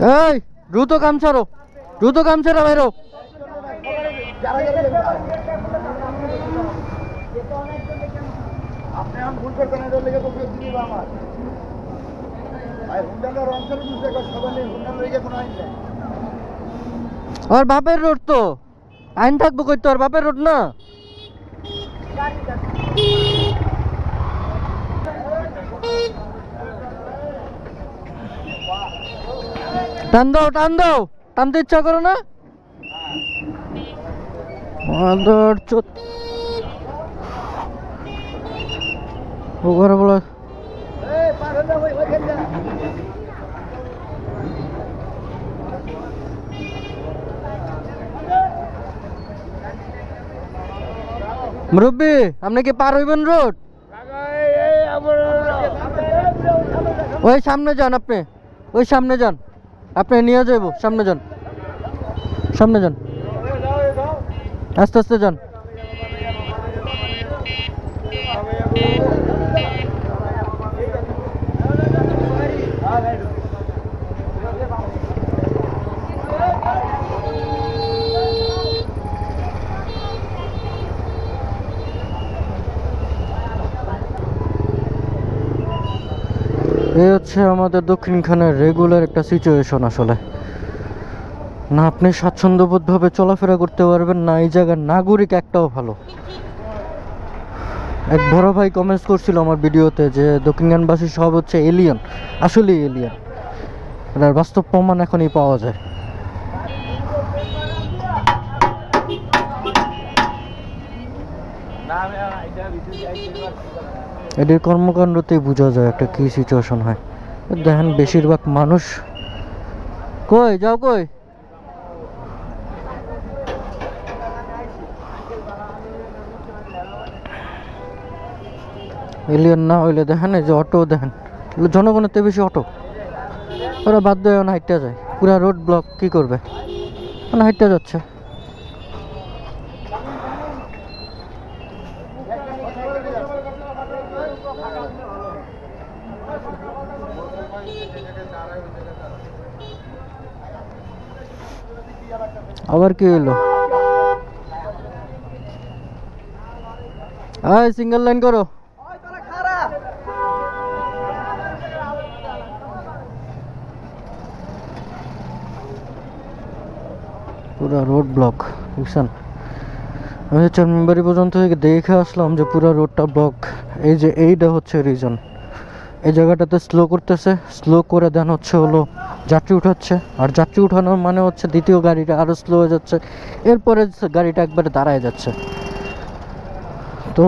এই দ্রুত কাম ছাড়ো দ্রুত কাম ছাড়ো বাইরো। আর বাপের রোড তো আইন থাকব কই তোর বাপের রোড না। টান দাও টান দাও টানতে ইচ্ছা করো না? চোদ বলো। মুরব্বী, আপনি কি পার হইবেন রোড? ওই সামনে যান আপনি, ওই সামনে যান। আপনি নিয়ে যাইব সামনে যান। সামনে যান। আস্তে আস্তে যান। এই হচ্ছে আমাদের দক্ষিণখানের রেগুলার একটা সিচুয়েশন আসলে। না, আপনি স্বাচ্ছন্দ্যবোধভাবে চলাফেরা করতে পারবেন না, এই জায়গার নাগরিক একটাও ভালো। এক বড় ভাই কমেন্টস করছিল আমার ভিডিওতে যে, দক্ষিণখানবাসী সব হচ্ছে এলিয়ন আসলেই এলিয়ন এটার বাস্তব প্রমাণ এখনই পাওয়া যায়। এদের কর্মকাণ্ডতেই বোঝা যায় একটা কি সিচুয়েশন হয়। দেখেন, বেশিরভাগ মানুষ কই, যাও কই? এলিয়ন না হইলে দেখেন, এই যে অটো দেখেন। জনগণের থেকে বেশি অটো ওরা বাধ্য হয়ে হাইটটা যায়। পুরা রোড ব্লক কি করবে? হাইটটা যাচ্ছে। আবার কি হলো আয় সিঙ্গেল লাইন করো। পুরো রোড ব্লক বুঝছেন? আমি মেম্বারি পর্যন্ত দেখে আসলাম যে পুরো রোডটা ব্লক এই যে এইটা হচ্ছে রিজন এই জায়গাটাতে স্লো করতেছে স্লো করে দেন হচ্ছে হলো যাত্রী উঠাচ্ছে। আর যাত্রী উঠানোর মানে হচ্ছে দ্বিতীয় গাড়িটা আরও স্লো হয়ে যাচ্ছে। এরপরে গাড়িটা একবারে দাঁড়ায় যাচ্ছে। তো